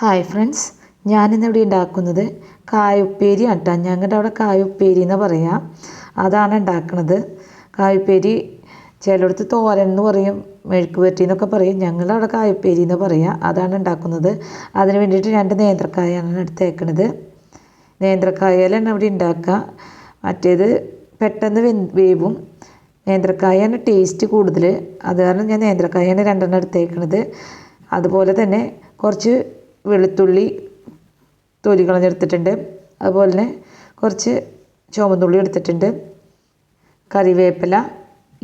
Hi friends ഞാനിന്നിവിടെ ഉണ്ടാക്കുന്നത് കായുപ്പേരി ആട്ടാ. ഞങ്ങളുടെ അവിടെ കായുപ്പേരി എന്ന് പറയാം. അതാണ് ഉണ്ടാക്കുന്നത് കായുപ്പേരി ചിലയിടത്ത് തോരൻ എന്ന് പറയും മെഴുക്ക് പുരട്ടി എന്നൊക്കെ പറയും. ഞങ്ങളുടെ അവിടെ കായുപ്പേരി എന്ന് പറയാം. അതാണ് ഉണ്ടാക്കുന്നത്. അതിന് വേണ്ടിയിട്ട് രണ്ട് നേന്ത്രക്കായാണ് എടുത്തേക്കണത്. നേന്ത്രക്കായയിലാണ് അവിടെ ഉണ്ടാക്കുക. മറ്റേത് പെട്ടെന്ന് വെ വേവും. നേന്ത്രക്കായാണ് ടേസ്റ്റ് കൂടുതൽ അത് കാരണം ഞാൻ നേന്ത്രക്കായാണ് രണ്ടെണ്ണം എടുത്തേക്കണത്. അതുപോലെ തന്നെ കുറച്ച് വെളുത്തുള്ളി തൊലി കളഞ്ഞെടുത്തിട്ടുണ്ട് അതുപോലെ തന്നെ കുറച്ച് ചുവന്നുള്ളി എടുത്തിട്ടുണ്ട്. കറിവേപ്പില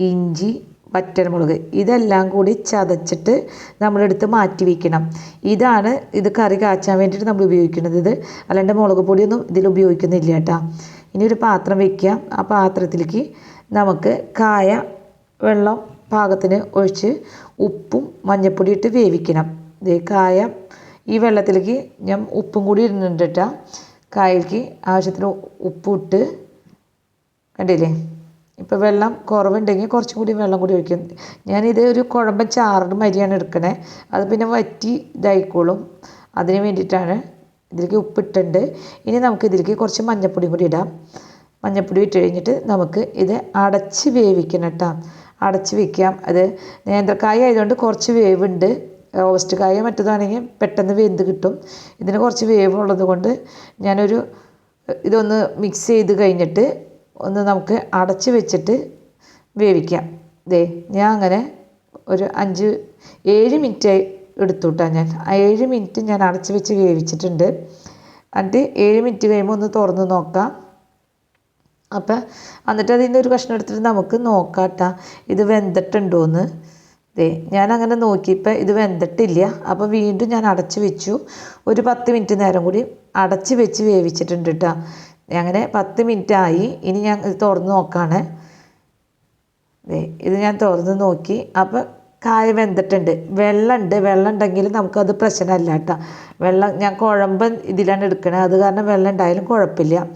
ഇഞ്ചി വറ്റൽമുളക് ഇതെല്ലാം കൂടി ചതച്ചിട്ട് നമ്മളെടുത്ത് മാറ്റി വയ്ക്കണം ഇതാണ് ഇത് കറി കാച്ചാൻ വേണ്ടിയിട്ട് നമ്മൾ ഉപയോഗിക്കുന്നത്. ഇത് അല്ലാണ്ട് മുളക് പൊടിയൊന്നും ഇതിൽ ഉപയോഗിക്കുന്നില്ല കേട്ടോ. ഇനി ഒരു പാത്രം വയ്ക്കുക ആ പാത്രത്തിലേക്ക് നമുക്ക് കായ വെള്ളം പാകത്തിന് ഒഴിച്ച് ഉപ്പും മഞ്ഞൾപ്പൊടി ഇട്ട് വേവിക്കണം. ഇത് കായ ഈ വെള്ളത്തിലേക്ക് ഞാൻ ഉപ്പും കൂടി ഇടുന്നുണ്ട് കേട്ടോ കായയ്ക്ക് ആവശ്യത്തിന് ഉപ്പിട്ട് കണ്ടില്ലേ? ഇപ്പോൾ വെള്ളം കുറവുണ്ടെങ്കിൽ കുറച്ചും കൂടി വെള്ളം കൂടി ഒഴിക്കും. ഞാനിത് ഒരു കുഴമ്പൻ ചാറിന് മരിയാണ് എടുക്കണേ. അത് പിന്നെ വറ്റി ഇതായിക്കോളും. അതിന് വേണ്ടിയിട്ടാണ് ഇതിലേക്ക് ഉപ്പിട്ടുണ്ട് ഇനി നമുക്ക് ഇതിലേക്ക് കുറച്ച് മഞ്ഞൾപ്പൊടിയും കൂടി ഇടാം. മഞ്ഞപ്പൊടി ഇട്ട് കഴിഞ്ഞിട്ട് നമുക്ക് ഇത് അടച്ച് വേവിക്കണം കേട്ടോ. അടച്ച് വയ്ക്കാം അത് നേന്ത്രക്കായ ആയതുകൊണ്ട് കുറച്ച് വേവുണ്ട്. റോസ്റ്റ് കായ മറ്റേതാണെങ്കിൽ പെട്ടെന്ന് വെന്ത് കിട്ടും. ഇതിന് കുറച്ച് വേവ് ഉള്ളത് കൊണ്ട് ഞാനൊരു ഇതൊന്ന് മിക്സ് ചെയ്ത് കഴിഞ്ഞിട്ട് ഒന്ന് നമുക്ക് അടച്ച് വെച്ചിട്ട് വേവിക്കാം. ദേ ഞാൻ അങ്ങനെ ഒരു അഞ്ച് ഏഴ് മിനിറ്റ് എടുത്തു ഞാൻ. ആ ഏഴ് മിനിറ്റ് ഞാൻ അടച്ച് വെച്ച് വേവിച്ചിട്ടുണ്ട്. എന്നിട്ട് ഏഴ് മിനിറ്റ് കഴിയുമ്പോൾ ഒന്ന് തുറന്ന് നോക്കാം. അപ്പം എന്നിട്ട് അതിൽ നിന്ന് ഒരു കഷ്ണം എടുത്തിട്ട് നമുക്ക് നോക്കാം കേട്ടോ ഇത് വെന്തിട്ടുണ്ടോയെന്ന് ദേ ഞാൻ അങ്ങനെ നോക്കിയപ്പോൾ ഇത് വെന്തിട്ടില്ല. അപ്പോൾ വീണ്ടും ഞാൻ അടച്ച് വെച്ചു. ഒരു പത്ത് മിനിറ്റ് നേരം കൂടി അടച്ച് വെച്ച് വേവിച്ചിട്ടുണ്ട് കേട്ടോ അങ്ങനെ പത്ത് മിനിറ്റ് ആയി ഇനി ഞാൻ ഇത് തുറന്ന് നോക്കുകയാണ് ദേ ഇത് ഞാൻ തുറന്ന് നോക്കി. അപ്പോൾ കായ വെന്തിട്ടുണ്ട്. വെള്ളമുണ്ട് വെള്ളം ഉണ്ടെങ്കിൽ നമുക്കത് പ്രശ്നമല്ല കേട്ടോ വെള്ളം ഞാൻ കുഴമ്പ് ഇതിലാണ് എടുക്കണത് അത് കാരണം വെള്ളം ഉണ്ടായാലും കുഴപ്പമില്ല.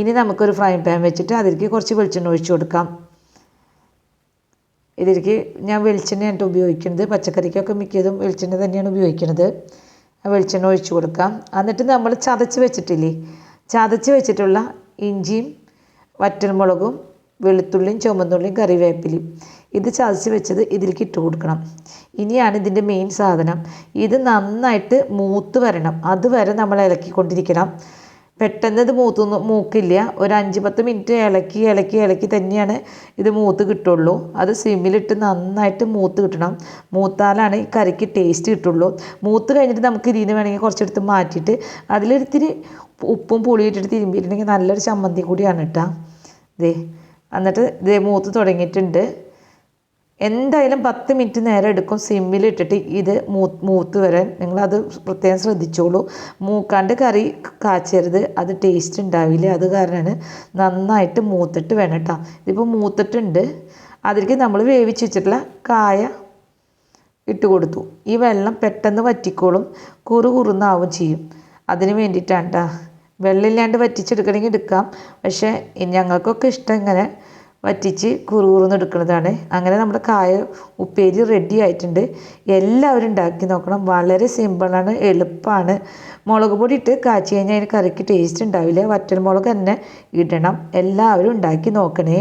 ഇനി നമുക്കൊരു ഫ്രൈ പാൻ വെച്ചിട്ട് അതിലേക്ക് കുറച്ച് വെളിച്ചെണ്ണ ഒഴിച്ച് കൊടുക്കാം. ഇതിലേക്ക് ഞാൻ വെളിച്ചെണ്ണയാണ് ഉപയോഗിക്കുന്നത്. പച്ചക്കറിക്കൊക്കെ മിക്കതും വെളിച്ചെണ്ണ തന്നെയാണ് ഉപയോഗിക്കുന്നത്. വെളിച്ചെണ്ണ ഒഴിച്ചു കൊടുക്കാം. എന്നിട്ട് നമ്മൾ ചതച്ച് വെച്ചിട്ടില്ലേ? ചതച്ച് വെച്ചിട്ടുള്ള ഇഞ്ചിയും വറ്റൽമുളകും വെളുത്തുള്ളിയും ചുമന്നുള്ളിയും കറിവേപ്പിലയും ഇത് ചതച്ച് വെച്ചത് ഇതിലേക്ക് ഇട്ട് കൊടുക്കണം. ഇനിയാണ് ഇതിന്റെ മെയിൻ സാധനം. ഇത് നന്നായിട്ട് മൂത്ത് വരണം. അതുവരെ നമ്മൾ ഇളക്കിക്കൊണ്ടിരിക്കണം. പെട്ടെന്ന് ഇത് മൂത്തൊന്നും മൂക്കില്ല. ഒരു അഞ്ച് പത്ത് മിനിറ്റ് ഇളക്കി ഇളക്കി ഇളക്കി തന്നെയാണ് ഇത് മൂത്ത് കിട്ടുള്ളൂ. അത് സിമ്മിലിട്ട് നന്നായിട്ട് മൂത്ത് കിട്ടണം. മൂത്താലാണ് ഈ കറിക്ക് ടേസ്റ്റ് കിട്ടുള്ളൂ. മൂത്ത് കഴിഞ്ഞിട്ട് നമുക്ക് ഇതിൽ നിന്ന് വേണമെങ്കിൽ കുറച്ചെടുത്ത് മാറ്റിയിട്ട് അതിലൊരിത്തിരി ഉപ്പും പുളിയും ഇട്ടിട്ട് തിരുമ്പിയിട്ടുണ്ടെങ്കിൽ നല്ലൊരു ചമ്മന്തി കൂടിയാണ് കേട്ടോ ദേ എന്നിട്ട് ഇതേ മൂത്ത് തുടങ്ങിയിട്ടുണ്ട്. എന്തായാലും പത്ത് മിനിറ്റ് നേരം എടുക്കും സിമ്മിൽ ഇട്ടിട്ട് ഇത് മൂ മൂത്ത് വരാൻ. നിങ്ങളത് പ്രത്യേകം ശ്രദ്ധിച്ചോളൂ. മൂക്കാണ്ട് കറി കാച്ചരുത്. അത് ടേസ്റ്റ് ഉണ്ടാവില്ല. അത് കാരണമാണ് നന്നായിട്ട് മൂത്തിട്ട് വേണം കേട്ടോ ഇതിപ്പോൾ മൂത്തിട്ടുണ്ട്. അതിലേക്ക് നമ്മൾ വേവിച്ച് വെച്ചിട്ടുള്ള കായ ഇട്ട് കൊടുത്തു. ഈ വെള്ളം പെട്ടെന്ന് വറ്റിക്കോളും. കുറു കുറുന്നാവും ചെയ്യും. അതിന് വേണ്ടിയിട്ടാണ് കേട്ടോ വെള്ളമില്ലാണ്ട് വറ്റിച്ചെടുക്കണമെങ്കിൽ എടുക്കാം. പക്ഷേ ഞങ്ങൾക്കൊക്കെ ഇഷ്ടം ഇങ്ങനെ വറ്റിച്ച് കുറുകുറുന്ന് എടുക്കുന്നതാണ്. അങ്ങനെ നമ്മുടെ കായ ഉപ്പേരി റെഡി ആയിട്ടുണ്ട്. എല്ലാവരും ഉണ്ടാക്കി നോക്കണം. വളരെ സിമ്പിളാണ് എളുപ്പമാണ് മുളക് പൊടി ഇട്ട് കാച്ചി കഴിഞ്ഞാൽ അതിന് കറിക്ക് ടേസ്റ്റ് ഉണ്ടാവില്ല. വറ്റൽ മുളക് തന്നെ ഇടണം. എല്ലാവരും ഉണ്ടാക്കി നോക്കണേ.